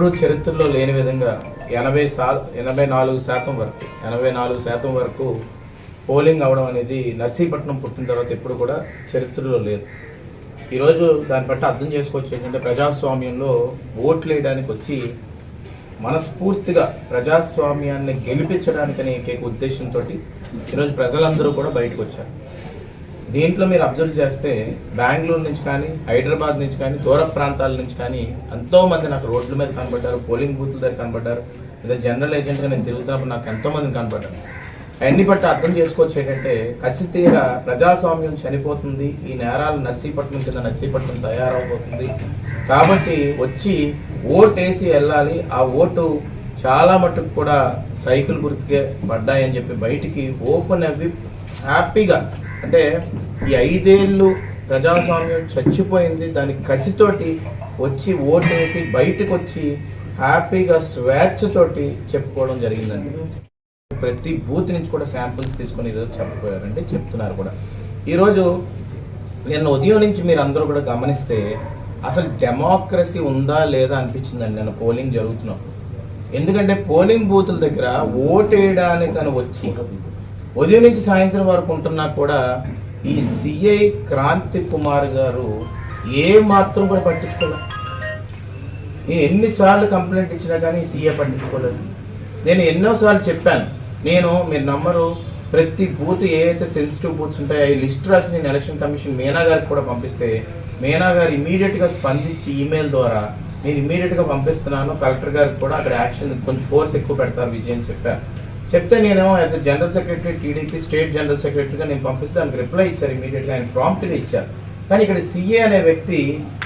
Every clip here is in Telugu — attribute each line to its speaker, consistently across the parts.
Speaker 1: ఎప్పుడూ చరిత్రలో లేని విధంగా ఎనభై సా ఎనభై నాలుగు శాతం వరకు ఎనభై నాలుగు శాతం వరకు పోలింగ్ అవడం అనేది నర్సీపట్నం పుట్టిన తర్వాత ఎప్పుడు కూడా చరిత్రలో లేదు. ఈరోజు దాన్ని బట్టి అర్థం చేసుకోవచ్చు ఏంటంటే ప్రజాస్వామ్యంలో ఓట్లు వేయడానికి వచ్చి మనస్ఫూర్తిగా ప్రజాస్వామ్యాన్ని గెలిపించడానికనే ఏకైక ఉద్దేశంతో ఈరోజు ప్రజలందరూ కూడా బయటకు వచ్చారు. దీంట్లో మీరు అబ్జర్వ్ చేస్తే బెంగళూరు నుంచి కానీ హైదరాబాద్ నుంచి కానీ దూర ప్రాంతాల నుంచి కానీ ఎంతో మంది నాకు రోడ్ల మీద కనబడ్డారు పోలింగ్ బూత్ల దగ్గర కనబడ్డారు. లేదా జనరల్ ఏజెంట్గా నేను తిరుగుతున్నప్పుడు నాకు ఎంతో మంది కనబడ్డారు. అన్ని బట్టి అర్థం చేసుకోవచ్చు ఏంటంటే కసి తీర ప్రజాస్వామ్యం చనిపోతుంది ఈ నేరాలు నర్సీపట్నం కింద నర్సీపట్నం తయారవబోతుంది. కాబట్టి వచ్చి ఓటేసి వెళ్ళాలి ఆ ఓటు చాలా మటుకు కూడా సైకిల్ గుర్తుకే పడ్డాయని చెప్పి బయటికి ఓపెన్ అవి హ్యాపీగా అంటే ఈ ఐదేళ్ళు ప్రజాస్వామ్యం చచ్చిపోయింది. దాని కసితోటి వచ్చి ఓటేసి బయటకు వచ్చి హ్యాపీగా స్వేచ్ఛతోటి చెప్పుకోవడం జరిగిందండి. ప్రతి బూత్ నుంచి కూడా శాంపిల్స్ తీసుకొని ఈరోజు చెప్పపోయారంటే చెప్తున్నారు కూడా. ఈరోజు నిన్న ఉదయం నుంచి మీరు అందరూ కూడా గమనిస్తే అసలు డెమోక్రసీ ఉందా లేదా అనిపించిందండి. నేను పోలింగ్ జరుగుతున్నాం. ఎందుకంటే పోలింగ్ బూతుల దగ్గర ఓటేయడానికని వచ్చి ఉదయం నుంచి సాయంత్రం వరకు ఉంటున్నా కూడా ఈ సిఐ క్రాంతి కుమార్ గారు ఏ మాత్రం కూడా పట్టించుకోలేదు నేను ఎన్నిసార్లు కంప్లైంట్ ఇచ్చినా కానీ సీఏ పట్టించుకోలేదు. నేను ఎన్నోసార్లు చెప్పాను. నేను మీరు నమ్మరు ప్రతి బూత్ ఏవైతే సెన్సిటివ్ బూత్స్ ఉంటాయో ఈ లిస్ట్ రాసి నేను ఎలక్షన్ కమిషన్ మీనా గారికి కూడా పంపిస్తే మీనా గారు ఇమీడియట్గా స్పందించి ఈమెయిల్ ద్వారా నేను ఇమీడియట్గా పంపిస్తున్నాను. కలెక్టర్ గారికి కూడా అక్కడ యాక్షన్ కొంచెం ఫోర్స్ ఎక్కువ పెడతారు విజయ్ అని చెప్పారు. చెప్తే నేనేమో as a general secretary TDP state general సెక్రటరీగా నేను పంపిస్తే దానికి రిప్లై ఇచ్చారు ఇమీడియట్గా ఆయన ప్రాంప్ట్గా ఇచ్చారు. కానీ ఇక్కడ సీఏ అనే వ్యక్తి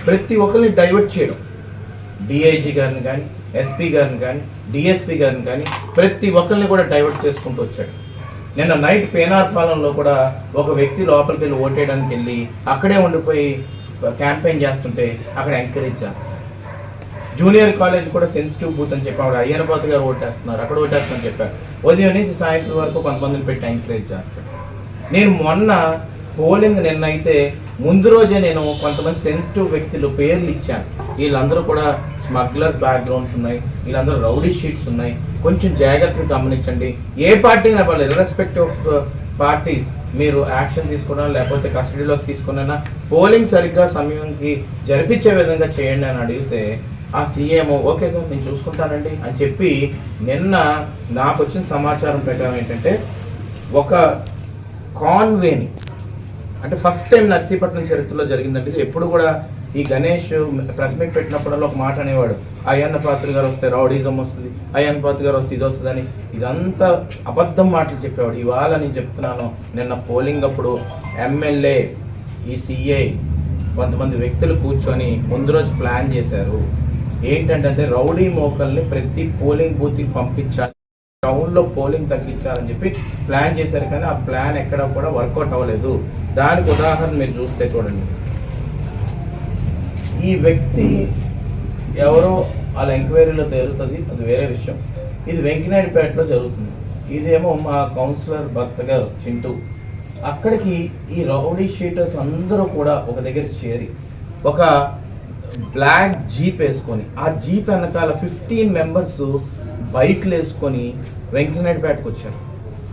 Speaker 1: ప్రతి ఒక్కరిని డైవర్ట్ చేయడం. డిఐజీ గారిని కానీ ఎస్పీ గారిని కానీ డిఎస్పీ గారిని కానీ ప్రతి ఒక్కరిని కూడా డైవర్ట్ చేసుకుంటూ వచ్చాడు. నిన్న నైట్ పేనార్ పాలనలో కూడా ఒక వ్యక్తి లోపలికి వెళ్ళి ఓటేయడానికి వెళ్ళి అక్కడే ఉండిపోయి క్యాంపెయిన్ చేస్తుంటే అక్కడ ఎంకరేజ్ చేస్తాం జూనియర్ కాలేజ్ కూడా సెన్సిటివ్ బూత్ అని చెప్పి అయ్యనపాత గారు ఓటేస్తున్నారు. అక్కడ ఓటేస్తామని చెప్పారు. ఉదయం నుంచి సాయంత్రం వరకు కొంతమందిని పెట్టి ఎంకరేజ్ చేస్తారు. నేను మొన్న పోలింగ్ నిన్న అయితే ముందు రోజే నేను కొంతమంది సెన్సిటివ్ వ్యక్తులు పేర్లు ఇచ్చాను. వీళ్ళందరూ కూడా స్మగ్లర్ బ్యాక్గ్రౌండ్స్ ఉన్నాయి. వీళ్ళందరూ రౌడీ షీట్స్ ఉన్నాయి. కొంచెం జాగ్రత్తగా గమనించండి. ఏ పార్టీ పర్లేదు ఇర్రెస్పెక్ట్ ఆఫ్ పార్టీస్ మీరు యాక్షన్ తీసుకున్నా లేకపోతే కస్టడీలోకి తీసుకున్నా పోలింగ్ సరిగ్గా సమయంకి జరిపించే విధంగా చేయండి అని అడిగితే ఆ సీఎం ఓకే సార్ నేను చూసుకుంటానండి అని చెప్పి నిన్న నాకు వచ్చిన సమాచారం ప్రకారం ఏంటంటే ఒక కాన్వేని అంటే ఫస్ట్ టైం నర్సీపట్నం చరిత్రలో జరిగిందంటే ఇది. ఎప్పుడు కూడా ఈ గణేష్ ప్రెస్ మీట్ పెట్టినప్పుడల్లా ఒక మాట అనేవాడు అయ్యన్న పాత్ర గారు వస్తే రౌడీజం వస్తుంది అయ్యన్న పాత్ర గారు వస్తే ఇది వస్తుందని. ఇదంతా అబద్ధం మాటలు చెప్పేవాడు. ఇవాళ నేను చెప్తున్నాను నిన్న పోలింగ్ అప్పుడు ఎమ్మెల్యే ఈ సిఐ కొంతమంది వ్యక్తులు కూర్చొని ముందు రోజు ప్లాన్ చేశారు. ఏంటంటే రౌడీ మోకల్ని ప్రతి పోలింగ్ బూత్కి పంపించాలి. టౌన్లో పోలింగ్ తగ్గించాలని చెప్పి ప్లాన్ చేశారు కానీ ఆ ప్లాన్ ఎక్కడ కూడా వర్కౌట్ అవ్వలేదు. దానికి ఉదాహరణ మీరు చూస్తే చూడండి. ఈ వ్యక్తి ఎవరో వాళ్ళ ఎంక్వైరీలో తేలుతుంది అది వేరే విషయం. ఇది వెంకినాయుడుపేటలో జరుగుతుంది. ఇదేమో మా కౌన్సిలర్ భర్త గారు చింటూ. అక్కడికి ఈ రౌడీ షీటర్స్ అందరూ కూడా ఒక దగ్గర చేరి ఒక బ్లాక్ జీప్ వేసుకొని ఆ జీప్ వెనకాల ఫిఫ్టీన్ మెంబర్స్ బైక్లు వేసుకొని వెంకనాయుడుపేటకు వచ్చారు.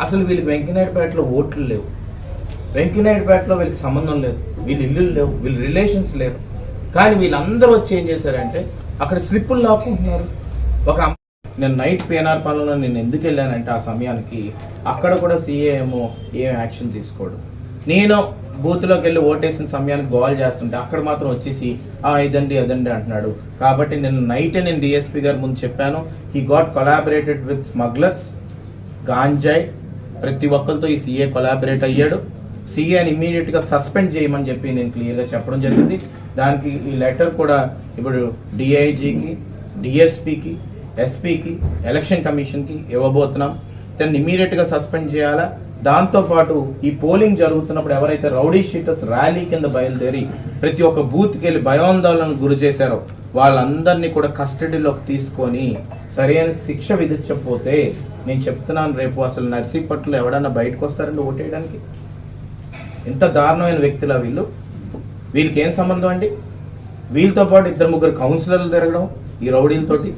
Speaker 1: అసలు వీళ్ళకి వెంకనాయుడుపేటలో ఓట్లు లేవు. వెంకనాయుడుపేటలో వీళ్ళకి సంబంధం లేదు. వీళ్ళు ఇల్లులు లేవు వీళ్ళ రిలేషన్స్ లేరు కానీ వీళ్ళందరూ వచ్చి ఏం చేశారంటే అక్కడ స్లిప్పులు లాక్కుంటున్నారు. ఒక నేను నైట్ పిఎన్ఆర్ పాలనలో నేను ఎందుకు వెళ్ళానంటే ఆ సమయానికి అక్కడ కూడా సీఏ ఏమో ఏం యాక్షన్ తీసుకోడు. నేను బూత్లోకి వెళ్ళి ఓటేసిన సమయానికి గోల్ చేస్తుంటే అక్కడ మాత్రం వచ్చేసి ఆ ఇదండి అదండి అంటున్నాడు. కాబట్టి నేను నైట్ నేను డిఎస్పీ గారి ముందు చెప్పాను. He got collaborated with smugglers ganja ప్రతి ఒక్కరితో ఈ సీఏ కొలాబరేట్ అయ్యాడు. సీఏని ఇమీడియట్గా సస్పెండ్ చేయమని చెప్పి నేను క్లియర్గా చెప్పడం జరిగింది. దానికి ఈ లెటర్ కూడా ఇప్పుడు డిఐజీకి డిఎస్పికి ఎస్పీకి ఎలక్షన్ కమిషన్కి ఇవ్వబోతున్నాం. దాన్ని ఇమ్మీడియట్గా సస్పెండ్ చేయాలా? దాంతోపాటు ఈ పోలింగ్ జరుగుతున్నప్పుడు ఎవరైతే రౌడీ షీటర్స్ ర్యాలీ కింద బయలుదేరి ప్రతి ఒక్క బూత్కి వెళ్ళి భయాందోళనకు గురి చేశారో వాళ్ళందరినీ కూడా కస్టడీలోకి తీసుకొని సరైన శిక్ష విధించకపోతే నేను చెప్తున్నాను రేపు అసలు నర్సీపట్లో ఎవడన్నా బయటకు వస్తారండి ఓటేయడానికి? ఎంత దారుణమైన వ్యక్తుల వీళ్ళు? వీళ్ళకి ఏం సంబంధం అండి? వీళ్ళతో పాటు ఇద్దరు ముగ్గురు కౌన్సిలర్లు తిరగడం ఈ రౌడీలతోటి?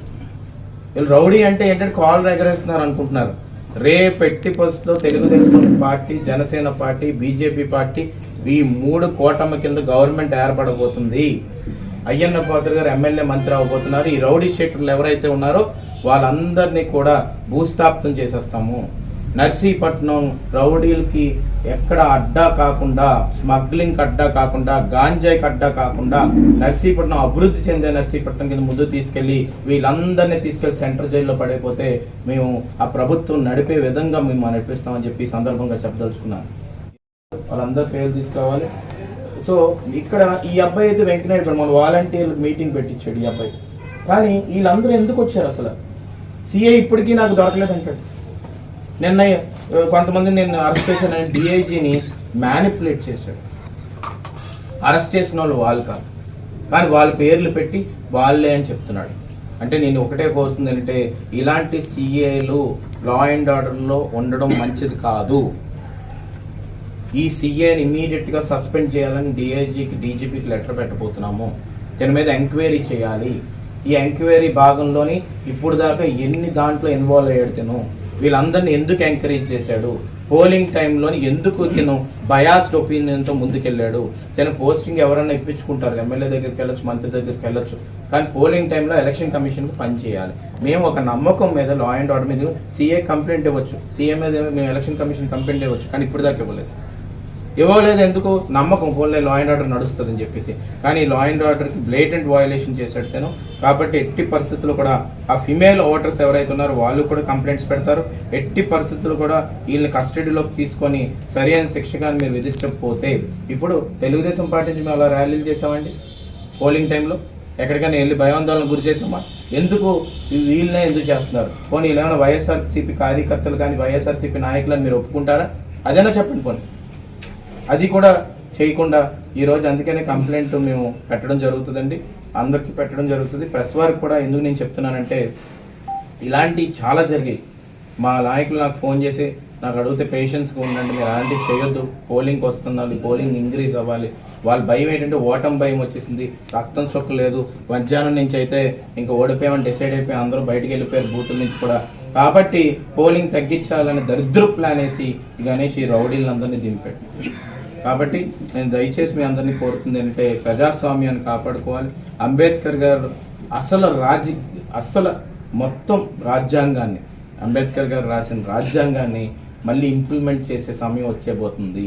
Speaker 1: వీళ్ళు రౌడీ అంటే ఏంటంటే కాల్ ఎగరేస్తున్నారు అనుకుంటున్నారు. రేపెట్టి ఎట్టి పరిస్థితుల్లో Telugu Desam party Jana Sena party BJP party ఈ మూడు కూటమి కింద గవర్నమెంట్ ఏర్పడబోతుంది. అయ్యన్న పాత్ర గారు ఎమ్మెల్యే మంత్రి అవ్వబోతున్నారు ఈ రౌడీ షెట్టర్లు ఎవరైతే ఉన్నారో వాళ్ళందరినీ కూడా భూస్థాపితం చేసేస్తాము. నర్సీపట్నం రౌడీలకి ఎక్కడ అడ్డా కాకుండా స్మగ్లింగ్ అడ్డా కాకుండా గాంజాయికి అడ్డా కాకుండా నర్సీపట్నం అభివృద్ధి చెందే నర్సీపట్నం కింద ముందు తీసుకెళ్ళి వీళ్ళందరినీ తీసుకెళ్ళి సెంట్రల్ జైల్లో పడైపోతే మేము ఆ ప్రభుత్వం నడిపే విధంగా మేము నడిపిస్తామని చెప్పి సందర్భంగా చెప్పదలుచుకున్నాను. వాళ్ళందరి పేర్లు తీసుకోవాలి. సో ఇక్కడ ఈ అబ్బాయి అయితే వెంకటనాయుడు మన వాలంటీర్లు మీటింగ్ పెట్టించాడు ఈ అబ్బాయి. కానీ వీళ్ళందరూ ఎందుకు వచ్చారు అసలు? సిఏ ఇప్పటికీ నాకు దొరకలేదు అంటాడు నిన్న కొంతమంది నేను అరెస్ట్ చేశాను డిఐజీని మ్యానిపులేట్ చేశాడు. అరెస్ట్ చేసిన వాళ్ళు వాళ్ళు కాదు. కానీ వాళ్ళ పేర్లు పెట్టి వాళ్ళే అని చెప్తున్నాడు. అంటే నేను ఒకటే కోరుతుంది అంటే ఇలాంటి సిఏలు లా అండ్ ఆర్డర్లో ఉండడం మంచిది కాదు. ఈ సీఏని ఇమీడియట్గా సస్పెండ్ చేయాలని డిఐజీకి డీజీపీకి లెటర్ పెట్టబోతున్నాము. దీని మీద ఎంక్వైరీ చేయాలి. ఈ ఎంక్వైరీ భాగంలోని ఇప్పుడు దాకా ఎన్ని దాంట్లో ఇన్వాల్వ్ అయ్యాడు తిను? వీళ్ళందరినీ ఎందుకు ఎంకరేజ్ చేశాడు? పోలింగ్ టైంలోని ఎందుకు తిను బయాస్డ్ ఒపీనియన్తో ముందుకెళ్ళాడు? తన పోస్టింగ్ ఎవరైనా ఇప్పించుకుంటారు ఎమ్మెల్యే దగ్గరికి వెళ్ళొచ్చు మంత్రి దగ్గరికి వెళ్ళొచ్చు. కానీ పోలింగ్ టైంలో ఎలక్షన్ కమిషన్కి పని చేయాలి. మేము ఒక నమ్మకం మీద లా అండ్ ఆర్డర్ మీద సీఏ కంప్లైంట్ ఇవ్వచ్చు. సీఏ మీద మేము ఎలక్షన్ కమిషన్ కంప్లైంట్ ఇవ్వచ్చు. కానీ ఇప్పుడు దాకా ఇవ్వలేదు. ఇవ్వలేదు ఎందుకు? నమ్మకం. ఫోన్లే లా అండ్ ఆర్డర్ నడుస్తుందని చెప్పేసి. కానీ లా అండ్ ఆర్డర్కి బ్లేటెంట్ వయలేషన్ చేశాడు తను. కాబట్టి ఎట్టి పరిస్థితులు కూడా ఆ ఫిమేల్ ఓటర్స్ ఎవరైతే ఉన్నారో వాళ్ళు కూడా కంప్లైంట్స్ పెడతారు. ఎట్టి పరిస్థితులు కూడా వీళ్ళని కస్టడీలోకి తీసుకొని సరైన శిక్ష మీరు విధించకపోతే ఇప్పుడు తెలుగుదేశం పార్టీ నుంచి మేము అలా ర్యాలీలు చేసామండి పోలింగ్ టైంలో ఎక్కడికైనా వెళ్ళి భయాందోళన గురి చేసామా ఎందుకు వీళ్ళనే ఎందుకు చేస్తున్నారు? పోనీ ఇలా వైఎస్ఆర్సీపీ కార్యకర్తలు కానీ వైఎస్ఆర్సీపీ నాయకులను మీరు ఒప్పుకుంటారా? అదైనా చెప్పండి పోనీ. అది కూడా చేయకుండా ఈరోజు అందుకనే కంప్లైంట్ మేము పెట్టడం జరుగుతుందండి. అందరికీ పెట్టడం జరుగుతుంది. ప్రెస్ వారికి కూడా ఎందుకు నేను చెప్తున్నానంటే ఇలాంటివి చాలా జరిగాయి. మా నాయకులు నాకు ఫోన్ చేసి నాకు అడిగితే పేషెన్స్గా ఉండండి మీరు అలాంటివి చేయొద్దు. పోలింగ్కి వస్తున్నారు పోలింగ్ ఇంక్రీజ్ అవ్వాలి. వాళ్ళ భయం ఏంటంటే ఓటం భయం వచ్చేసింది. రక్తం సొక్కలేదు మధ్యాహ్నం నుంచి అయితే ఇంకా ఓడిపోయామని డిసైడ్ అయిపోయి అందరూ బయటకు వెళ్ళిపోయారు. బూతుల నుంచి కూడా కాబట్టి పోలింగ్ తగ్గించాలని దరిద్ర ప్లాన్ వేసి గణేష్ ఈ రౌడీలందరినీ దింపాడు. కాబట్టి నేను దయచేసి మీ అందరినీ కోరుతుంది ఏంటంటే ప్రజాస్వామ్యాన్ని కాపాడుకోవాలి. అంబేద్కర్ గారు అసలు రాజ్య అసలు మొత్తం రాజ్యాంగాన్ని అంబేద్కర్ గారు రాసిన రాజ్యాంగాన్ని మళ్ళీ ఇంప్లిమెంట్ చేసే సమయం వచ్చేబోతుంది.